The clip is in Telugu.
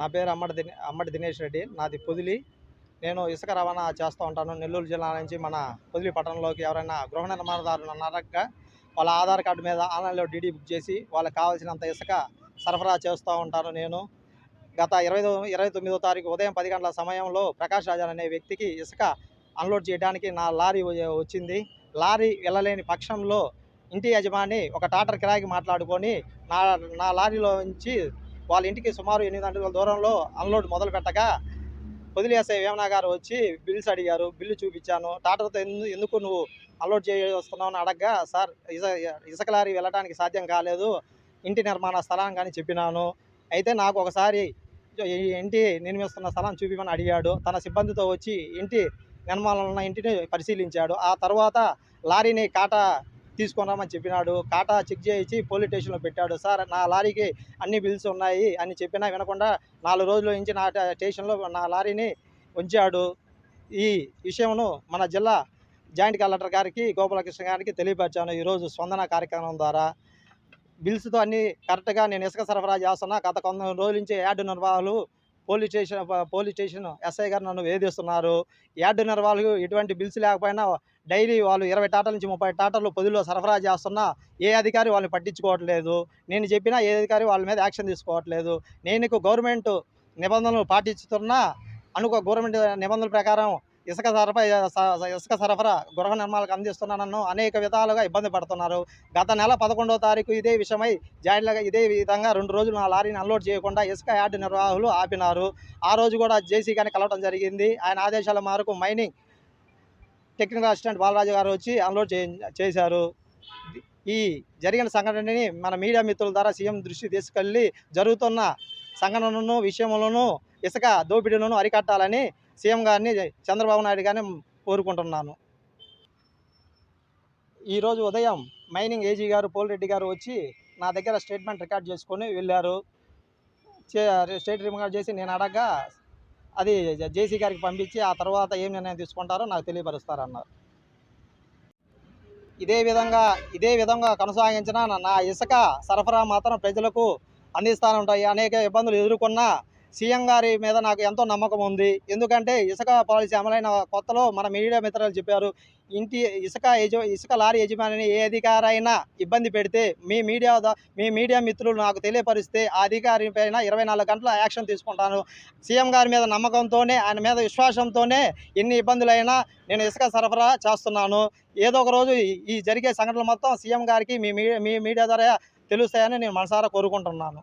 నా పేరు అమ్మడి దినే అమ్మడి దినేష్ రెడ్డి. నాది పొదిలి. నేను ఇసుక రవాణా చేస్తూ ఉంటాను. నెల్లూరు జిల్లా నుంచి మన పొదిలి పట్టణంలోకి ఎవరైనా గృహ నిర్మాణదారులు ఉన్నారక వాళ్ళ ఆధార్ కార్డు మీద ఆన్లైన్లో డీడీ బుక్ చేసి వాళ్ళకి కావాల్సినంత ఇసుక సరఫరా చేస్తూ ఉంటాను నేను. గత ఇరవై ఇరవై తొమ్మిదో తారీఖు ఉదయం పది గంటల సమయంలో ప్రకాష్ రాజన్ అనే వ్యక్తికి ఇసుక అన్లోడ్ చేయడానికి నా లారీ వచ్చింది. లారీ వెళ్ళలేని పక్షంలో ఇంటి యజమాని ఒక టాటర్ కిరాయికి మాట్లాడుకొని నా నా లారీలో నుంచి వాళ్ళ ఇంటికి సుమారు ఎనిమిది గంటల దూరంలో అన్లోడ్ మొదలు పెట్టగా వదిలేసే వేమనా గారు వచ్చి బిల్స్ అడిగారు బిల్లు చూపించాను. టాటర్తో ఎందుకు నువ్వు అన్లోడ్ చేస్తున్నావు అని అడగ్గా సార్ ఇస ఇసుక లారీ వెళ్ళడానికి సాధ్యం కాలేదు. ఇంటి నిర్మాణ స్థలం కానీ చెప్పినాను. అయితే నాకు ఒకసారి ఇంటి నిర్మిస్తున్న స్థలం చూపిమని అడిగాడు. తన సిబ్బందితో వచ్చి ఇంటి నిర్మాణం ఉన్న ఇంటిని పరిశీలించాడు. ఆ తర్వాత లారీని కాటా తీసుకొని రమ్మని చెప్పినాడు. కాటా చెక్ చేయించి పోలీస్ స్టేషన్లో పెట్టాడు. సార్ నా లారీకి అన్ని బిల్స్ ఉన్నాయి అని చెప్పినా వినకుండా నాలుగు రోజుల నుంచి నా స్టేషన్లో నా లారీని ఉంచాడు. ఈ విషయమును మన జిల్లా జాయింట్ కలెక్టర్ గారికి గోపాలకృష్ణ గారికి తెలియపరిచాను. ఈరోజు స్పందన కార్యక్రమం ద్వారా బిల్స్తో అన్ని కరెక్ట్గా నేను ఇసుక సరఫరా చేస్తున్నా. గత కొంత రోజుల నుంచి యార్డు నిర్వాహకులు police station police station SI గారు నన్ను వేధిస్తున్నారు. యార్డు వాళ్ళు ఎటువంటి బిల్స్ లేకపోయినా డైలీ వాళ్ళు ఇరవై టాటల నుంచి ముప్పై టాటలు పొదిలో సరఫరా చేస్తున్నా ఏ అధికారి వాళ్ళని పట్టించుకోవట్లేదు. నేను చెప్పినా ఏ అధికారి వాళ్ళ మీద యాక్షన్ తీసుకోవట్లేదు. నేను గవర్నమెంట్ నిబంధనలు పాటిస్తున్నా అనుకో గవర్నమెంట్ నిబంధనల ప్రకారం ఇసుక సరఫరా ఇసుక సరఫరా గృహ నిర్మాణాలకు అందిస్తున్నానన్ను అనేక విధాలుగా ఇబ్బంది పడుతున్నారు. గత నెల పదకొండవ తారీఖు ఇదే విషయమై జాయింట్లుగా ఇదే విధంగా రెండు రోజులు నా లారీని అన్లోడ్ చేయకుండా ఇసుక యార్డు నిర్వాహకులు ఆపినారు. ఆ రోజు కూడా జేసీ కానీ కలవడం జరిగింది. ఆయన ఆదేశాల మేరకు మైనింగ్ టెక్నికల్ అసిస్టెంట్ బాలరాజు గారు వచ్చి అన్లోడ్ చే చేశారు. ఈ జరిగిన సంఘటనని మన మీడియా మిత్రుల ద్వారా సీఎం దృష్టి తీసుకెళ్ళి జరుగుతున్న సంఘటనను విషయంలోనూ ఇసుక దోపిడీలను అరికట్టాలని సీఎం గారిని చంద్రబాబు నాయుడు గారిని కోరుకుంటున్నాను. ఈరోజు ఉదయం మైనింగ్ ఏజీ గారు పోలిరెడ్డి గారు వచ్చి నా దగ్గర స్టేట్మెంట్ రికార్డ్ చేసుకొని వెళ్ళారు. చే- స్టేట్ రికార్డ్ చేసి నేను అడగగా అది జేసీ గారికి పంపించి ఆ తర్వాత ఏం నిర్ణయం తీసుకుంటారో నాకు తెలియపరుస్తారన్నారు. ఇదే విధంగా ఇదే విధంగా కొనసాగించిన నా ఇసుక సరఫరా మాత్రం ప్రజలకు అందిస్తూనే ఉంటాయి. అనేక ఇబ్బందులు ఎదుర్కొన్న సీఎం గారి మీద నాకు ఎంతో నమ్మకం ఉంది. ఎందుకంటే ఇసుక పాలసీ అమలైన కొత్తలో మన మీడియా మిత్రులు చెప్పారు ఇంటి ఇసుక యజ ఇసుక లారీ యజమానిని ఏ అధికారైనా ఇబ్బంది పెడితే మీ మీడియా మీ మీడియా మిత్రులు నాకు తెలియపరిస్తే ఆ అధికారి పైన ఇరవై నాలుగు గంటల యాక్షన్ తీసుకుంటాను. సీఎం గారి మీద నమ్మకంతోనే ఆయన మీద విశ్వాసంతోనే ఎన్ని ఇబ్బందులైనా నేను ఇసుక సరఫరా చేస్తున్నాను. ఏదో ఒక రోజు ఈ- జరిగే సంఘటనలు మొత్తం సీఎం గారికి మీ మీ మీ మీడియా ద్వారా తెలుస్తాయని నేను మనసారా కోరుకుంటున్నాను.